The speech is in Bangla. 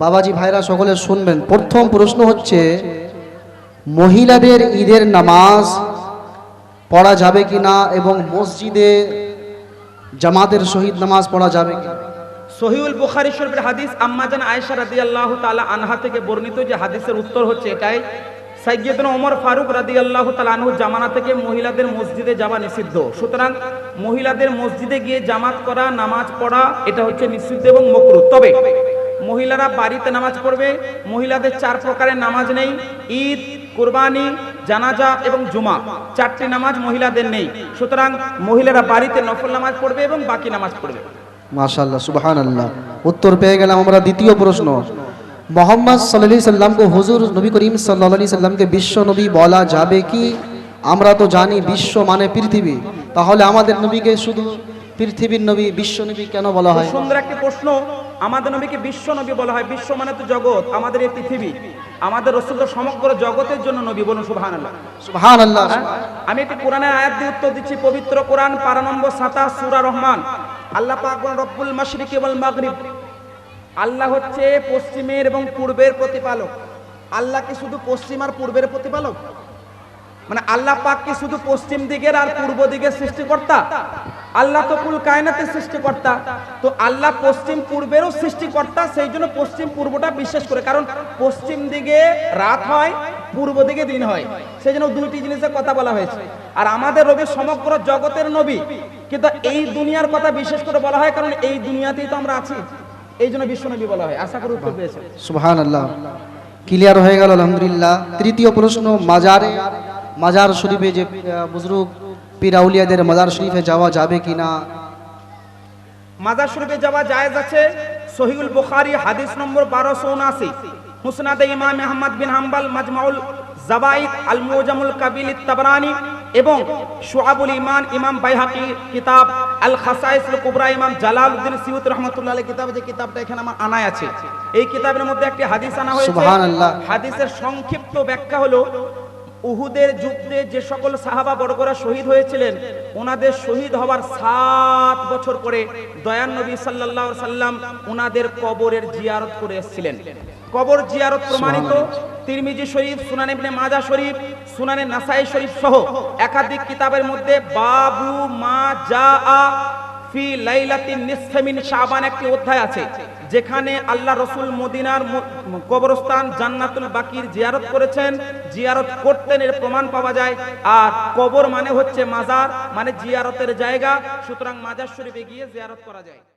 বাবাজি ভাইরা সকলে শুনবেন। প্রথম প্রশ্ন হচ্ছে, মহিলাদের ঈদের নামাজ পড়া যাবে কি না এবং মসজিদে জামাতের শহীদ নামাজ পড়া যাবে কি সহিউল বুখারী শরীফের হাদিস আম্মাজান আয়েশা রাদিয়াল্লাহু তাআলা আনহা থেকে বর্ণিত যে হাদিসের উত্তর হচ্ছে এটাই, সাইয়্যিদনা ওমর ফারুক রাদিয়াল্লাহু তাআলা আনহু জামানা থেকে মহিলাদের মসজিদে যাওয়া নিষিদ্ধ। সুতরাং মহিলাদের মসজিদে গিয়ে জামাত করা, নামাজ পড়া, এটা হচ্ছে নিষিদ্ধ এবং মকরুহ। তবে মহিলারা বাড়িতে নামাজ পড়বে, মহিলাদের চার প্রকারের নামাজ নেই, ঈদ, কুরবানি, জানাজা এবং জুমা। চারটি নামাজ মহিলাদের নেই। সুতরাং মহিলারা বাড়িতে নফল নামাজ পড়বে এবং বাকি নামাজ পড়বে। মাশাল্লাহ সুবহান আল্লাহ উত্তর পেয়ে গেলাম আমরা দ্বিতীয় প্রশ্ন। মোহাম্মদ সাল্লাহ সাল্লামকে হুজুর নবী করিম সাল্লাহ সাল্লামকে বিশ্ব নবী বলা যাবে কি? আমরা তো জানি বিশ্ব মানে পৃথিবী। তাহলে আমাদের নবীকে শুধু পৃথিবীর নবী বিশ্ব নবী কেন বলা হয়? সুন্দর একটি প্রশ্ন। আমাদের নবীকে বিশ্ব নবী বলা হয়। বিশ্ব মানে তো জগৎ আমাদের এই পৃথিবী। আমাদের রসুল তো সমগ্র জগতের জন্য নবী বলুন সুবহান আল্লাহ সুবহান আল্লাহ আমি একটি কোরআনের আয়াত দিয়ে উত্তর দিচ্ছি পবিত্র কোরআন পারা নম্বর সাতাশ সুরা রহমান। আল্লাহ পাক রব্বুল মাশরিকি ওয়াল মাগরিব। আল্লাহ হচ্ছে পশ্চিমের এবং পূর্বের প্রতিপালক। আল্লাহ কি শুধু পশ্চিম আর পূর্বের প্রতিপালক? মানে আল্লাহ পাক কি শুধু পশ্চিম দিকের আর পূর্ব দিকের সৃষ্টিকর্তা? আল্লাহ তো কুল কায়নাতের সৃষ্টিকর্তা। তো আল্লাহ পশ্চিম পূর্বেরও সৃষ্টিকর্তা সেই জন্য পশ্চিম পূর্বটা বিশ্বাস করে। কারণ পশ্চিম দিকে রাত হয়, পূর্ব দিকে দিন হয়। সেই জন্য দুইটি জিনিসের কথা বলা হয়েছে। আর আমাদের রবি সমগ্র জগতের নবী, কিন্তু এই দুনিয়ার কথা বিশেষ করে বলা হয়, কারণ এই দুনিয়াতেই তো আমরা আছি। এই জন্য বিশ্বনবী বলা হয়। আশা করি উত্তর পেয়েছে সুবহান আল্লাহ ক্লিয়ার হয়ে গেল, আলহামদুলিল্লাহ। তৃতীয় প্রশ্ন, মাজারে মাজার শরীফে যে বুজরুগ পিরাউলিয়াদের মাজার শরীফে যাওয়া যাবে কি না মাজার শরীফে যাওয়া জায়েজ আছে। সহিউল বুখারী হাদিস নম্বর বারোশো উনআশি। মুসনাদে ইমাম আহমদ বিন হাম্বাল মাজমাউল জাবাইদ আল মুজামুল কাবিল তাবরানি এবং শুআবুল ইমান ইমাম বাইহাকি কিতাব আল খাসাইস কুবরা ইমাম জালালউদ্দিন সিউত রহমাতুল্লাহ আলাইহি কিতাব যে কিতাবটা এখানে আমার আনায় আছে। এই কিতাবের মধ্যে একটি হাদিস আনা হয়েছে। সুবহানাল্লাহ। হাদিসের সংক্ষিপ্ত ব্যাখ্যা হলো উহুদের যুদ্ধে যে সকল সাহাবা বর্গরা শহীদ হয়েছিলেন ওনাদের শহীদ হওয়ার সাত বছর পরে দয়ান নবী আলাইহি সাল্লাম ওনাদের কবরের জিয়ারত করে এসেছিলেন। কবর জিয়ারত প্রমাণিত তিরমিজি শরীফ সুনান ইবনে মাজা শরীফ সুনানে নাসাই শরীফ সহ একাধিক কিতাবের মধ্যে বাবু মা জা ফি লাইলাতিন নিসফে মিন শাবান একটি অধ্যায় আছে যেখানে আল্লাহ রসুল মদিনার কবরস্থান জান্নাতুল বাকির জিয়ারত করেছেন। জিয়ারত করতেন এর প্রমাণ পাওয়া যায়। আর কবর মানে হচ্ছে মাজার মানে জিয়ারতের জায়গা। সুতরাং মাজার শরীফে গিয়ে জিয়ারত করা যায়।